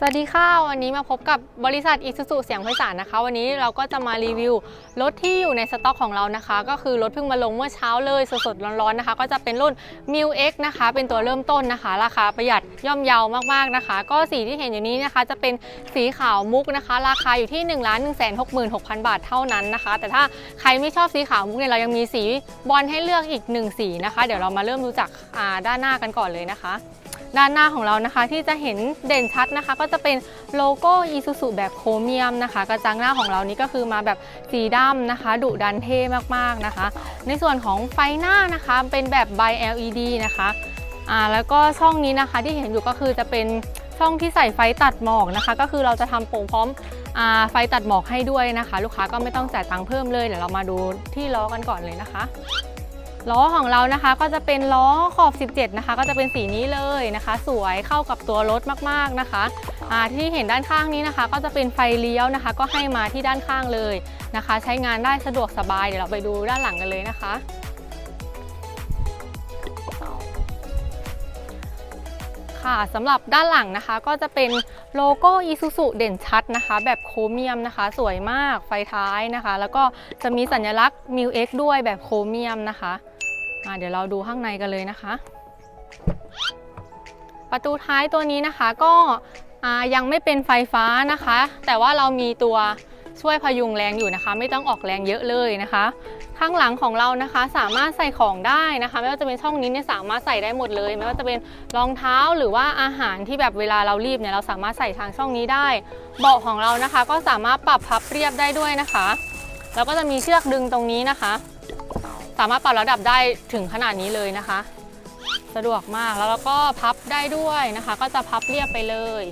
สวัสดีค่ะวันนี้มาพบกับบริษัทอิสุสุเสียงไพศาลนะคะ วันนี้เราก็จะมารีวิวรถที่อยู่ในสต็อกของเรานะคะ ก็คือรถเพิ่งมาลงเมื่อเช้าเลยสดๆร้อนๆนะคะ ก็จะเป็นรุ่น m i u X นะคะ เป็นตัวเริ่มต้นนะคะ ราคาประหยัดย่อมเยาวมากๆนะคะ ก็สีที่เห็นอยู่นี้นะคะ จะเป็นสีขาวมุกนะคะ ราคาอยู่ที่1 1 6 6 0 0 0บาทเท่านั้นนะคะ แต่ถ้าใครไม่ชอบสีขาวมุกเนี่ยเรายังมีสีบอลให้เลือกอีกหนึ่งสีนะคะ เดี๋ยวเรามาเริ่มดูจากด้านหน้ากันก่อนเลยนะคะ ด้านหน้าของเรานะคะ ที่จะเห็นเด่นชัดนะคะ ก็จะเป็นโลโก้ Isuzu แบบโครเมียมนะคะ กระจังหน้าของเรานี่ก็คือมาแบบสีดำนะคะ ดุดันเท่มากๆนะคะ ในส่วนของไฟหน้านะคะเป็นแบบ by LED นะคะอ่าแล้วก็ช่องนี้นะคะที่เห็นอยู่ก็คือจะเป็นช่องที่ใส่ไฟตัดหมอกนะคะ ก็คือเราจะทำโปร่งพร้อมไฟตัดหมอกให้ด้วยนะคะ ลูกค้าก็ไม่ต้องจ่ายตังค์เพิ่มเลยเดี๋ยวเรามาดูที่ล้อกันก่อนเลยนะคะ ล้อของเรานะคะก็จะเป็นล้อขอบ 17 นะคะ ก็จะเป็นสีนี้เลยนะคะ สวยเข้ากับตัวรถมากๆนะคะอ่าที่เห็นด้านข้างนี้นะคะ ก็จะเป็นไฟเลี้ยวนะคะ ก็ให้มาที่ด้านข้างเลยนะคะ ใช้งานได้สะดวกสบายเดี๋ยวเราไปดูด้านหลังกันเลยนะคะค่ะสำหรับด้านหลังนะคะก็จะเป็นโลโก้ Isuzu เด่นชัดนะคะ แบบโครเมียมนะคะ สวยมากไฟท้ายนะคะ แล้วก็จะมีสัญลักษณ์ m i u X ด้วยแบบโครเมียมนะคะ เดี๋ยวเราดูข้างในกันเลยนะคะ ประตูท้ายตัวนี้นะคะก็ยังไม่เป็นไฟฟ้านะคะ แต่ว่าเรามีตัวช่วยพยุงแรงอยู่นะคะ ไม่ต้องออกแรงเยอะเลยนะคะ ข้างหลังของเรานะคะสามารถใส่ของได้นะคะ ไม่ว่าจะเป็นช่องนี้เนี่ยสามารถใส่ได้หมดเลย ไม่ว่าจะเป็นรองเท้าหรือว่าอาหารที่แบบเวลาเรารีบเนี่ยเราสามารถใส่ทางช่องนี้ได้ เบาะของเรานะคะ ก็สามารถปรับพับเรียบได้ด้วยนะคะ แล้วก็จะมีเชือกดึงตรงนี้นะคะ สามารถปรับระดับได้ถึงขนาดนี้เลยนะคะ สะดวกมากแล้วเราก็พับได้ด้วยนะคะ ก็จะพับเรียบไปเลย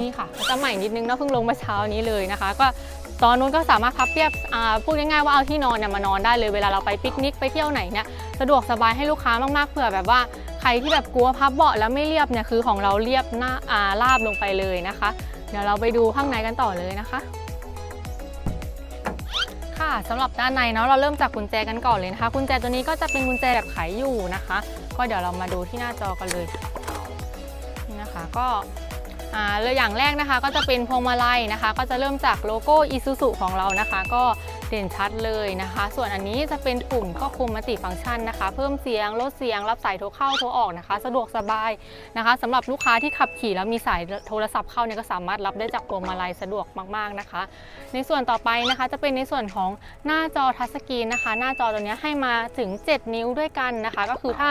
นี่ค่ะก็จะใหม่นิดนึงนะเพิ่งลงมาเช้านี้เลยนะคะ ก็ตอนนู้นก็สามารถพับเรียบพูดง่ายๆว่าเอาที่นอนเนี่ยมานอนได้เลยเวลาเราไปปิกนิกไปเที่ยวไหนเนี่ยสะดวกสบายให้ลูกค้ามากๆเผื่อแบบว่าใครที่แบบกลัวพับเบาะแล้วไม่เรียบเนี่ยคือของเราเรียบหน้าราบลงไปเลยนะคะ เดี๋ยวเราไปดูข้างในกันต่อเลยนะคะ ค่ะสำหรับด้านในเนาะเราเริ่มจากกุญแจกันก่อนเลยนะคะกุญแจตัวนี้ก็จะเป็นกุญแจแบบไขอยู่นะคะ ก็เดี๋ยวเรามาดูที่หน้าจอกันเลยนี่นะคะก็อ่าเลยอย่างแรกนะคะก็จะเป็นพวงมาลัยนะคะ ก็จะเริ่มจากโลโก้ Isuzu ของเรานะคะ ก็ เด่นชัดเลยนะคะ ส่วนอันนี้จะเป็นปุ่มควบคุมมัลติฟังก์ชันนะคะ เพิ่มเสียงลดเสียงรับสายโทรเข้าโทรออกนะคะ สะดวกสบายนะคะสำหรับลูกค้าที่ขับขี่แล้วมีสายโทรศัพท์เข้าเนี่ยก็สามารถรับได้จากพวงมาลัยสะดวกมากๆนะคะ ในส่วนต่อไปนะคะ จะเป็นในส่วนของหน้าจอทัชสกรีนนะคะ หน้าจอตัวนี้ให้มาถึง 7 นิ้วด้วยกันนะคะ ก็คือถ้า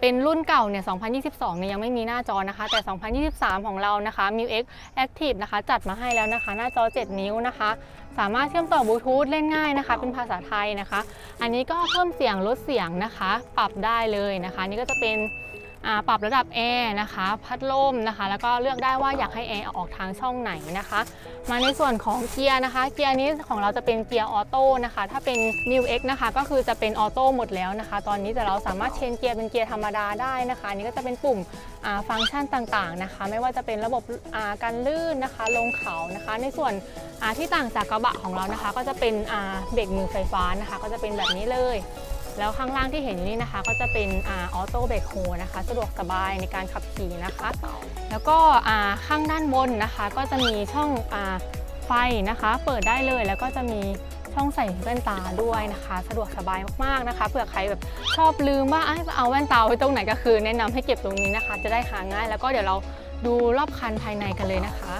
เป็นรุ่นเก่าเนี่ย 2022 เนี่ยยังไม่มีหน้าจอนะคะ แต่ 2023 ของเรานะคะ m i u X Active นะคะ จัดมาให้แล้วนะคะ หน้าจอ 7 นิ้วนะคะสามารถเชื่อมต่อบลูทูธเล่นง่ายนะคะ เป็นภาษาไทยนะคะ อันนี้ก็เพิ่มเสียงลดเสียงนะคะ ปรับได้เลยนะคะ นี่ก็จะเป็น ปรับระดับแอร์นะคะ พัดลมนะคะ แล้วก็เลือกได้ว่าอยากให้แอร์ออกทางช่องไหนนะคะ มาในส่วนของเกียร์นะคะ เกียร์นี้ของเราจะเป็นเกียร์ออโต้นะคะ ถ้าเป็น m i u X นะคะ ก็คือจะเป็นออโต้หมดแล้วนะคะ ตอนนี้แต่เราสามารถเชนเกียร์เป็นเกียร์ธรรมดาได้นะคะนนี้ก็จะเป็นปุ่มฟังก์ชันต่างๆนะคะ ไม่ว่าจะเป็นระบบการลื่นนะคะ ลงเขานะคะ ในส่วนที่ต่างจากกระบะของเรานะคะ ก็จะเป็นเบรกมือไฟฟ้านะคะ ก็จะเป็นแบบนี้เลย แล้วข้างล่างที่เห็นนี่นะคะ ก็จะเป็นออโต้เบรกโฮนะคะ สะดวกสบายในการขับขี่นะคะ แล้วก็ข้างด้านบนนะคะ ก็จะมีช่องอไฟนะคะ เปิดได้เลยแล้วก็จะมีช่องใส่แว่นตาด้วยนะคะ สะดวกสบายมากๆนะคะเผื่อใครแบบชอบลืมว่าเอ้ยเอาแว่นตาไว้ตรงไหนก็คือ แนะนำให้เก็บตรงนี้นะคะ จะได้หาง่าย แล้วก็เดี๋ยวเราดูรอบคันภายในกันเลยนะคะ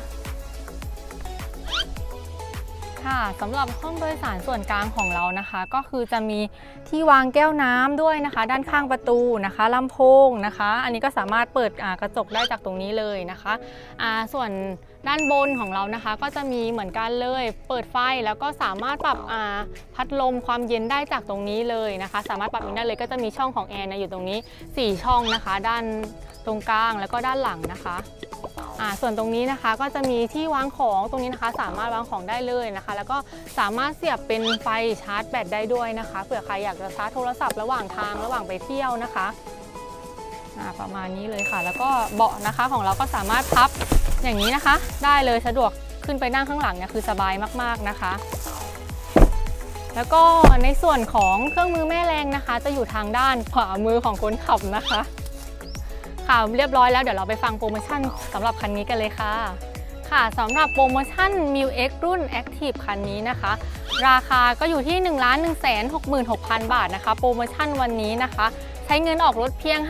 ค่ะสำหรับห้องโดยสารส่วนกลางของเรานะคะ ก็คือจะมีที่วางแก้วน้ำด้วยนะคะ ด้านข้างประตูนะคะลำโพงนะคะ อันนี้ก็สามารถเปิดกระจกได้จากตรงนี้เลยนะคะส่วนด้านบนของเรานะคะ ก็จะมีเหมือนกันเลย เปิดไฟแล้วก็สามารถปรับพัดลมความเย็นได้จากตรงนี้เลยนะคะ สามารถปรับเองได้เลยก็จะมีช่องของแอร์นะอยู่ตรงนี้ 4 ช่องนะคะ ด้านตรงกลางแล้วก็ด้านหลังนะคะ ส่วนตรงนี้นะคะก็จะมีที่วางของตรงนี้นะคะ สามารถวางของได้เลยนะคะ แล้วก็สามารถเสียบเป็นไฟชาร์จแบตได้ด้วยนะคะเผื่อใครอยากจะชาร์จโทรศัพท์ระหว่างทางระหว่างไปเที่ยวนะคะอ่าประมาณนี้เลยค่ะ แล้วก็เบาะนะคะของเราก็สามารถพับอย่างนี้นะคะ ได้เลยสะดวกขึ้นไปนั่งข้างหลังเนี่ยคือสบายมากๆนะคะ แล้วก็ในส่วนของเครื่องมือแม่แรงนะคะ จะอยู่ทางด้านขวามือของคนขับนะคะ ค่ะเรียบร้อยแล้วเดี๋ยวเราไปฟังโปรโมชั่นสำหรับคันนี้กันเลยค่ะ ค่ะสำหรับโปรโมชั่น m i l X รุ่น Active คันนี้นะคะ ราคาก็อยู่ที่ 1 1 6 6 0 0 0 บาทนะคะ โปรโมชั่นวันนี้นะคะ ช้เงินออกรถเพียง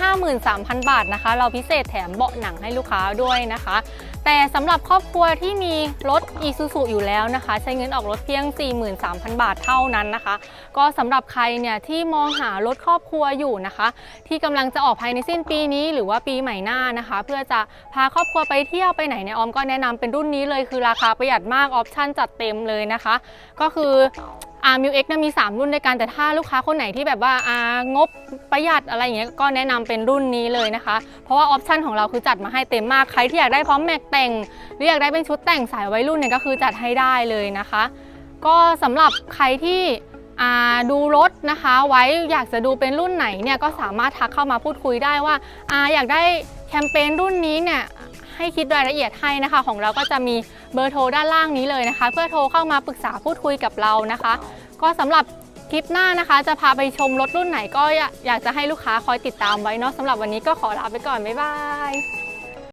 53,000 บาทนะคะ เราพิเศษแถมเบาะหนังให้ลูกค้าด้วยนะคะ แต่สำหรับครอบครัวที่มีรถ Isuzu อยู่แล้วนะคะ ใช้เงินออกรถเพียง 43,000 บาทเท่านั้นนะคะ ก็สำหรับใครเนี่ยที่มองหารถครอบครัวอยู่นะคะ ที่กำลังจะออกภายในสิ้นปีนี้หรือว่าปีใหม่หน้านะคะ เพื่อจะพาครอบครัวไปเที่ยวไปไหนในยออมก็แนะนำเป็นรุ่นนี้เลยคือราคาประหยัดมากออปชั่นจัดเต็มเลยนะคะ ก็คือ อามิวเอ็กมี 3 รุ่นด้วยกัน แต่ถ้าลูกค้าคนไหนที่แบบว่าอางบประหยัดอะไรอย่างเงี้ยก็แนะนำเป็นรุ่นนี้เลยนะคะ เพราะว่าออปชันของเราคือจัดมาให้เต็มมากใครที่อยากได้พร้อมแม็กแต่ง หรืออยากได้เป็นชุดแต่งสายวัยรุ่นเนี่ยก็คือจัดให้ได้เลยนะคะ ก็สำหรับใครที่อ่าดูรถนะคะ ไว้อยากจะดูเป็นรุ่นไหนเนี่ยก็สามารถทักเข้ามาพูดคุยได้ว่าอาอยากได้แคมเปญรุ่นนี้เนี่ย ให้คิดรายละเอียดให้นะคะ ของเราก็จะมีเบอร์โทรด้านล่างนี้เลยนะคะ เพื่อโทรเข้ามาปรึกษาพูดคุยกับเรานะคะ ก็สำหรับคลิปหน้านะคะ จะพาไปชมรถรุ่นไหนก็อยากอยากจะให้ลูกค้าคอยติดตามไว้เนาะสำหรับวันนี้ก็ขอลาไปก่อนบ๊ายบาย